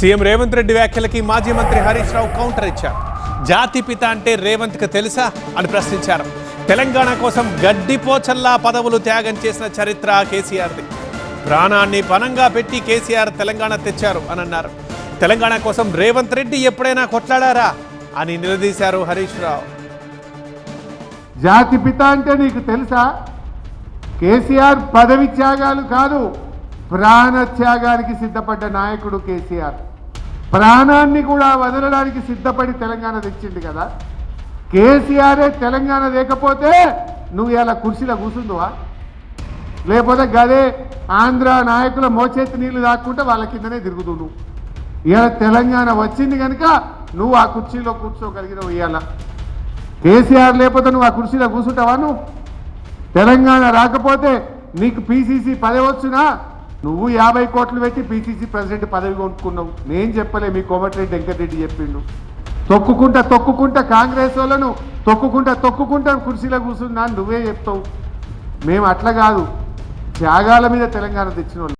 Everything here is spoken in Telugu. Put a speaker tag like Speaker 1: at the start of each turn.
Speaker 1: సీఎం రేవంత్ రెడ్డి వ్యాఖ్యలకి మాజీ మంత్రి హరీష్ రావు కౌంటర్ ఇచ్చారు. జాతి పిత అంటే రేవంత్కి తెలుసా? అని ప్రశ్నించారు. తెలంగాణ కోసం గడ్డిపోచల్లా పదవులు త్యాగం చేసిన చరిత్ర కేసీఆర్ది. ప్రాణాన్ని పనంగా పెట్టి కేసీఆర్ తెలంగాణ తెచ్చారు అని అన్నారు తెలంగాణ కోసం రేవంత్ రెడ్డి ఎప్పుడైనా కొట్లాడారా? అని నిలదీశారు హరీష్ రావు.
Speaker 2: జాతి పిత అంటే నీకు తెలుసా? కేసీఆర్ పదవి త్యాగాలు కాదు. ప్రాణత్యాగానికి సిద్ధపడ్డ నాయకుడు కేసీఆర్. ప్రాణాన్ని కూడా వదలడానికి సిద్ధపడి తెలంగాణ తెచ్చిండు కదా. కేసీఆరే తెలంగాణ లేకపోతే నువ్వు ఇలా కుర్చీలో కూర్చుందువా లేకపోతే గదే ఆంధ్ర నాయకుల మోచేతి నీళ్ళు దాక్కుంటే వాళ్ళ కిందనే తిరుగుదు నువ్వు ఇవాళ తెలంగాణ వచ్చింది కనుక నువ్వు ఆ కుర్చీలో కూర్చోగలిగినవు ఇవాళ. కేసీఆర్ లేకపోతే నువ్వు ఆ కుర్చీలో కూర్చుంటావా నువ్వు? తెలంగాణ రాకపోతే నీకు పీసీసీ పదే వచ్చినా నువ్వు యాభై కోట్లు పెట్టి పీసీసీ ప్రెసిడెంట్ పదవి కొనుక్కున్నావు. నేను చెప్పలే మీ కోమటిరెడ్డి వెంకటరెడ్డి చెప్పిండు. తొక్కుకుంటా తొక్కుకుంటా కాంగ్రెస్ వాళ్ళను తొక్కుకుంటా తొక్కుకుంటా కుర్చీలో కూర్చున్నా నువ్వే చెప్తావు. మేము అట్లా కాదు. త్యాగాల మీద తెలంగాణ తెచ్చిన వాళ్ళు.